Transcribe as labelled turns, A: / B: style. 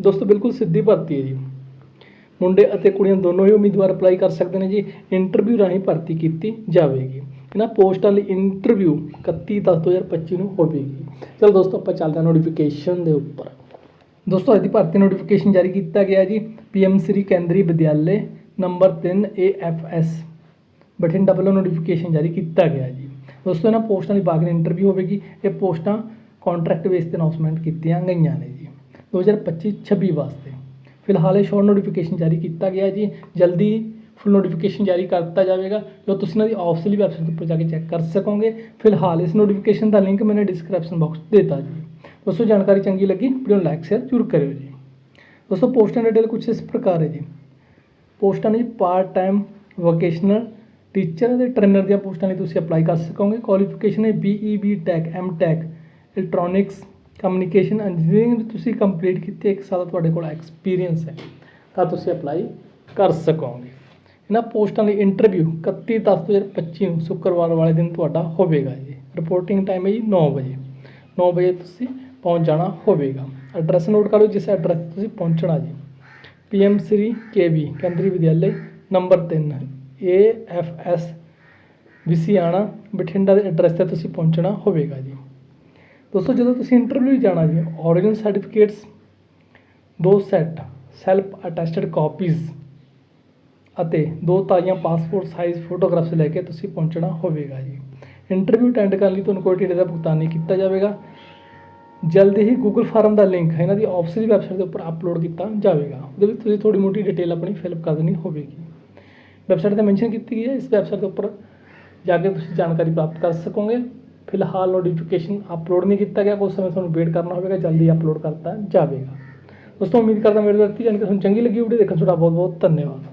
A: ਦੋਸਤੋ ਬਿਲਕੁਲ ਸਿੱਧੀ ਭਰਤੀ ਹੈ ਜੀ। ਮੁੰਡੇ ਅਤੇ ਕੁੜੀਆਂ ਦੋਨੋਂ ਹੀ ਉਮੀਦਵਾਰ ਅਪਲਾਈ ਕਰ ਸਕਦੇ ਨੇ ਜੀ। ਇੰਟਰਵਿਊ ਰਾਹੀਂ ਭਰਤੀ ਕੀਤੀ ਜਾਵੇਗੀ। ਇਹਨਾਂ ਪੋਸਟਾਂ ਲਈ ਇੰਟਰਵਿਊ 31/10/2025 ਨੂੰ ਹੋਵੇਗੀ। ਚਲੋ ਦੋਸਤੋ, ਆਪਾਂ ਚੱਲਦੇ ਹਾਂ ਨੋਟੀਫਿਕੇਸ਼ਨ ਦੇ ਉੱਪਰ। ਦੋਸਤੋ, ਅੱਜ ਦੀ ਭਰਤੀ ਨੋਟੀਫਿਕੇਸ਼ਨ ਜਾਰੀ ਕੀਤਾ ਗਿਆ ਜੀ। ਪੀਐਮ ਸ੍ਰੀ ਕੇਂਦਰੀ ਵਿਦਿਆਲੇ ਨੰਬਰ 3 AFS ਬਠਿੰਡਾ ਵੱਲੋਂ ਨੋਟੀਫਿਕੇਸ਼ਨ ਜਾਰੀ ਕੀਤਾ ਗਿਆ ਜੀ। ਦੋਸਤੋ, ਇਹਨਾਂ ਪੋਸਟਾਂ ਦੀ ਬਾਗਨ ਇੰਟਰਵਿਊ ਹੋਵੇਗੀ। ਇਹ ਪੋਸਟਾਂ ਕੰਟਰੈਕਟ ਬੇਸ ਤੇ ਅਨਾਉਂਸਮੈਂਟ ਕੀਤੀਆਂ ਗਈਆਂ ਨੇ ਜੀ 2025-26 ਵਾਸਤੇ। ਫਿਲਹਾਲ ਇਹ ਸ਼ੋਰਟ ਨੋਟੀਫਿਕੇਸ਼ਨ ਜਾਰੀ ਕੀਤਾ ਗਿਆ ਜੀ। ਜਲਦੀ ਫੁੱਲ ਨੋਟੀਫਿਕੇਸ਼ਨ ਜਾਰੀ ਕਰ ਦਿੱਤਾ ਜਾਵੇਗਾ। ਜੋ ਤੁਸੀਂ ਇਹਨਾਂ ਦੀ ਆਫਿਸ਼ੀਅਲੀ ਵੈਬਸਾਈਟ ਉੱਪਰ ਜਾ ਕੇ ਚੈੱਕ ਕਰ ਸਕੋਗੇ। ਫਿਲਹਾਲ ਇਸ ਨੋਟੀਫਿਕੇਸ਼ਨ ਦਾ ਲਿੰਕ ਮੈਨੇ ਡਿਸਕ੍ਰਿਪਸ਼ਨ ਬਾਕਸ ਦਿੱਤਾ ਜੀ। ਦੋਸਤੋ, ਜਾਣਕਾਰੀ ਚੰਗੀ ਲੱਗੀ ਵੀਡੀਓ ਨੂੰ ਲਾਈਕ ਸ਼ੇਅਰ ਜ਼ਰੂਰ ਕਰਿਓ ਜੀ। ਦੋਸਤੋ ਪੋਸਟਾਂ ਡਿਟੇਲ ਕੁਝ ਇਸ ਪ੍ਰਕਾਰ ਹੈ ਜੀ। ਪੋਸਟਾਂ ਨੇ ਜੀ ਪਾਰਟ ਟਾਈਮ ਵੋਕੇਸ਼ਨਲ ਟੀਚਰ ਅਤੇ ਟ੍ਰੇਨਰ ਦੀਆਂ ਪੋਸਟਾਂ ਲਈ ਤੁਸੀਂ ਅਪਲਾਈ ਕਰ ਸਕੋਗੇ। ਕੁਆਲੀਫਿਕੇਸ਼ਨ ਹੈ B E B tech M tech electronics communication engineering ਤੁਸੀਂ ਕੰਪਲੀਟ ਕੀਤੀ ਹੈ, ਇੱਕ ਸਾਲ ਤੁਹਾਡੇ ਕੋਲ ਐਕਸਪੀਰੀਅੰਸ ਹੈ ਤਾਂ ਤੁਸੀਂ ਅਪਲਾਈ ਕਰ ਸਕੋਗੇ। ਇਹਨਾਂ ਪੋਸਟਾਂ ਲਈ ਇੰਟਰਵਿਊ 31/10/2025 ਨੂੰ ਸ਼ੁੱਕਰਵਾਰ ਵਾਲੇ ਦਿਨ ਤੁਹਾਡਾ ਹੋਵੇਗਾ ਜੀ। ਰਿਪੋਰਟਿੰਗ ਟਾਈਮ ਹੈ ਜੀ 9 ਵਜੇ। 9 ਵਜੇ ਤੁਸੀਂ ਪਹੁੰਚ ਜਾਣਾ ਹੋਵੇਗਾ। ਐਡਰੈਸ ਨੋਟ ਕਰ ਲਓ ਜਿਸ ਐਡਰੈਸ ਤੇ ਤੁਸੀਂ ਪਹੁੰਚਣਾ ਜੀ। ਪੀਐਮ ਸ੍ਰੀ ਕੇਵੀ ਕੇਂਦਰੀ ਵਿਦਿਆਲੇ ਨੰਬਰ 3 ਏਐਫਐਸ ਵਿਸਿਆਣਾ ਬਠਿੰਡਾ ਦੇ ਐਡਰੈਸ ਤੇ ਤੁਸੀਂ ਪਹੁੰਚਣਾ ਹੋਵੇਗਾ ਜੀ। ਦੋਸਤੋ, ਜਦੋਂ ਤੁਸੀਂ ਇੰਟਰਵਿਊ ਜਾਣਾ ਜੀ ਓਰੀਜਨਲ ਸਰਟੀਫਿਕੇਟਸ ਦੋ ਸੈੱਟ ਸੈਲਫ ਅਟੈਸਟਡ ਕਾਪੀਜ਼ ਅਤੇ ਦੋ ਤਾਜ਼ੀਆਂ ਪਾਸਪੋਰਟ ਸਾਈਜ਼ ਫੋਟੋਗ੍ਰਾਫਸ ਲੈ ਕੇ ਤੁਸੀਂ ਪਹੁੰਚਣਾ ਹੋਵੇਗਾ ਜੀ। ਇੰਟਰਵਿਊ ਅਟੈਂਡ ਕਰਨ ਲਈ ਤੁਹਾਨੂੰ ਕੋਈ ਟਿਕਟ ਦਾ ਭੁਗਤਾਨ ਨਹੀਂ ਕੀਤਾ ਜਾਵੇਗਾ। ਜਲਦੀ ਹੀ ਗੂਗਲ ਫਾਰਮ ਦਾ ਲਿੰਕ ਹੈ, ਇਹਨਾਂ ਦੀ ਆਫਿਸ਼ੀਅਲ ਵੈਬਸਾਈਟ ਦੇ ਉੱਪਰ ਅਪਲੋਡ ਕੀਤਾ ਜਾਵੇਗਾ। ਉਹਦੇ ਵਿੱਚ ਤੁਸੀਂ ਥੋੜੀ ਮੋਟੀ ਡਿਟੇਲ ਆਪਣੀ ਫਿਲਅਪ ਕਰ ਦੇਣੀ ਹੋਵੇਗੀ। ਵੈਬਸਾਈਟ ਤੇ ਮੈਂਸ਼ਨ ਕੀਤੀ ਗਈ ਹੈ, ਇਸ ਵੈਬਸਾਈਟ ਦੇ ਉੱਪਰ ਜਾ ਕੇ ਤੁਸੀਂ ਜਾਣਕਾਰੀ ਪ੍ਰਾਪਤ ਕਰ ਸਕੋਗੇ। ਫਿਲਹਾਲ ਨੋਟੀਫਿਕੇਸ਼ਨ ਅਪਲੋਡ ਨਹੀਂ ਕੀਤਾ ਗਿਆ ਕੁਝ ਸਮੇਂ ਤੁਹਾਨੂੰ ਵੇਟ ਕਰਨਾ ਹੋਵੇਗਾ, ਜਲਦੀ ਅਪਲੋਡ ਕਰਤਾ ਜਾਵੇਗਾ। ਦੋਸਤੋ, ਉਮੀਦ ਕਰਦਾ ਮੇਰੇ ਦਿੱਤੀ ਜਾਣਕਾਰੀ ਤੁਹਾਨੂੰ ਚੰਗੀ ਲੱਗੀ ਵੀਡੀਓ ਦੇਖਣ ਤੁਹਾਡਾ ਬਹੁਤ ਬਹੁਤ ਧੰਨਵਾਦ।